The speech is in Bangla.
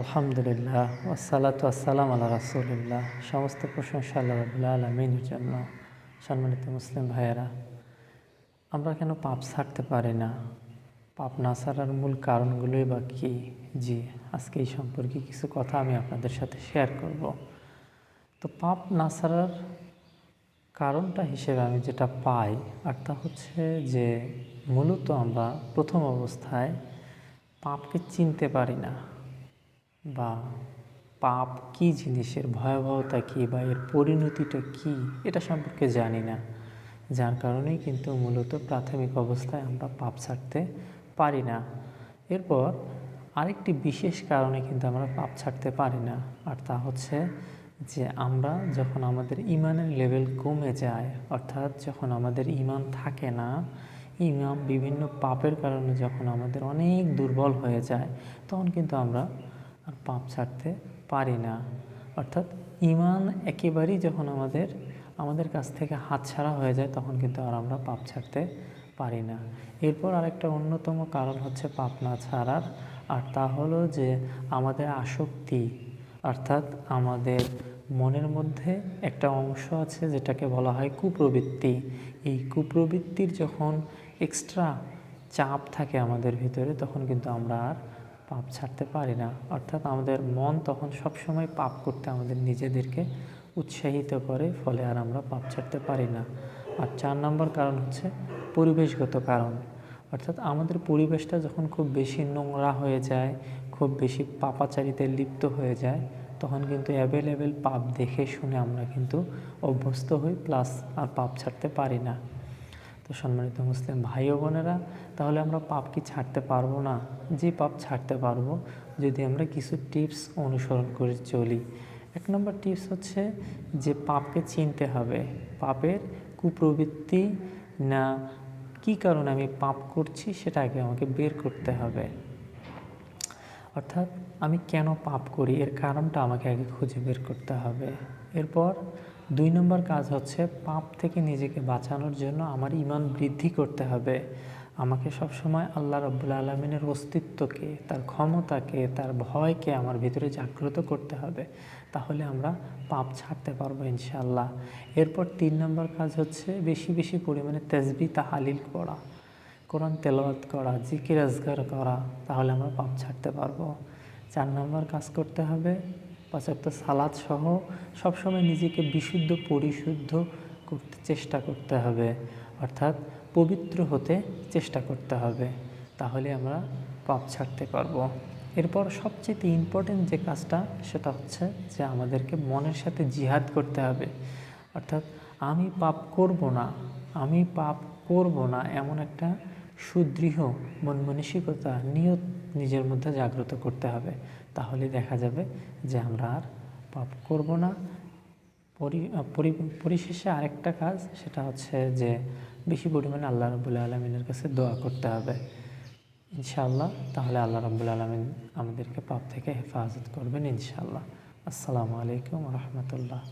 আলহামদুলিল্লাহ আসসালাতু আসসালাম আল্লাহ রাসুলিল্লাহ, সমস্ত প্রশংসা আল্লাহ আলমিনের জন্য, সম্মানিত মুসলিম ভাইয়েরা। আমরা কেন পাপ ছাড়তে পারি না? পাপ না ছাড়ার মূল কারণগুলোই বা কী? জি, আজকে এই সম্পর্কে কিছু কথা আমি আপনাদের সাথে শেয়ার করব। তো পাপ না ছাড়ার কারণটা হিসেবে আমি যেটা পাই, আর তা হচ্ছে যে মূলত আমরা প্রথম অবস্থায় পাপকে চিনতে পারি না। বা পাপ কি জিনিসের ভয়াবহতা কী বা এর পরিণতিটা কি, এটা সম্পর্কে জানি না। যার কারণেই কিন্তু মূলত প্রাথমিক অবস্থায় আমরা পাপ ছাড়তে পারি না। এরপর আরেকটি বিশেষ কারণে কিন্তু আমরা পাপ ছাড়তে পারি না, আর তা হচ্ছে যে আমরা যখন আমাদের ইমানের লেভেল কমে যায়, অর্থাৎ যখন আমাদের ইমান থাকে না, ইমাম বিভিন্ন পাপের কারণে যখন আমাদের অনেক দুর্বল হয়ে যায়, তখন কিন্তু আমরা আর পাপ ছাড়তে পারি না। অর্থাৎ ইমান একেবারেই যখন আমাদের আমাদের কাছ থেকে হাত ছাড়া হয়ে যায়, তখন কিন্তু আর আমরা পাপ ছাড়তে পারি না। এরপর আরেকটা অন্যতম কারণ হচ্ছে পাপ না ছাড়ার। আর তা হলো যে আমাদের আসক্তি, অর্থাৎ আমাদের মনের মধ্যে একটা অংশ আছে যেটাকে বলা হয় কুপ্রবৃত্তি। এই কুপ্রবৃত্তির যখন এক্সট্রা চাপ থাকে আমাদের ভিতরে, তখন কিন্তু আমরা আর পাপ ছাড়তে পারি না। অর্থাৎ আমাদের মন তখন সবসময় পাপ করতে আমাদের নিজেদেরকে উৎসাহিত করে, ফলে আর আমরা পাপ ছাড়তে পারি না। আর চার নম্বর কারণ হচ্ছে পরিবেশগত কারণ। অর্থাৎ আমাদের পরিবেশটা যখন খুব বেশি নোংরা হয়ে যায়, খুব বেশি পাপাচারিতে লিপ্ত হয়ে যায়, তখন কিন্তু অ্যাভেলেবেল পাপ দেখে শুনে আমরা কিন্তু অভ্যস্ত হই প্লাস আর পাপ ছাড়তে পারি না। তো সম্মানিত মুসলিম ভাই ও বোনেরা, তাহলে আমরা পাপ কি ছাড়তে পারব না? যে পাপ ছাড়তে পারব, যদি আমরা কিছু টিপস অনুসরণ করে চলি। এক নম্বর টিপস হচ্ছে যে পাপকে চিনতে হবে। পাপের কুপ্রবৃত্তি না কি কারণে আমি পাপ করছি সেটা আগে আমাকে বের করতে হবে। অর্থাৎ আমি কেন পাপ করি? এর কারণটা আমাকে আগে খুঁজে বের করতে হবে। এরপর দুই নম্বর কাজ হচ্ছে পাপ থেকে নিজেকে বাঁচানোর জন্য আমার ইমান বৃদ্ধি করতে হবে। আমাকে সবসময় আল্লাহ রব্বুল্লা আলমিনের অস্তিত্বকে, তার ক্ষমতাকে, তার ভয়কে আমার ভিতরে জাগ্রত করতে হবে। তাহলে আমরা পাপ ছাড়তে পারব ইনশাল্লাহ এরপর তিন নম্বর কাজ হচ্ছে বেশি বেশি পরিমাণে তেজবি তাহালিল করা কোরআন তেলাওয়াত করা, জিকির আজগার করা, তাহলে আমরা পাপ ছাড়তে পারব। চার নম্বর কাজ করতে হবে পাঁচাত্তর সালাদ সহ সবসময় নিজেকে বিশুদ্ধ, পরিশুদ্ধ করতে চেষ্টা করতে হবে। অর্থাৎ পবিত্র হতে চেষ্টা করতে হবে। তাহলে আমরা পাপ ছাড়তে পারব। এরপর সবচেয়ে ইম্পর্টেন্ট যে কাজটা, সেটা হচ্ছে যে আমাদেরকে মনের সাথে জিহাদ করতে হবে। অর্থাৎ আমি পাপ করব না, আমি পাপ করব না এমন একটা সুদৃঢ় মন মানসিকতা নিয়ত নিজের মধ্যে জাগ্রত করতে হবে। তাহলে দেখা যাবে যে আমরা আর পাপ করব না। পরিশেষে আরেকটা কাজ, সেটা হচ্ছে যে বেশি পরিমাণে আল্লাহ রবুল্লা আলমিনের কাছে দোয়া করতে হবে। ইনশাআল্লাহ, তাহলে আল্লাহ রবুল্লা আলমিন আমাদেরকে পাপ থেকে হেফাজত করবেন ইনশাআল্লাহ। আসসালামু আলাইকুম রহমতুল্লাহ।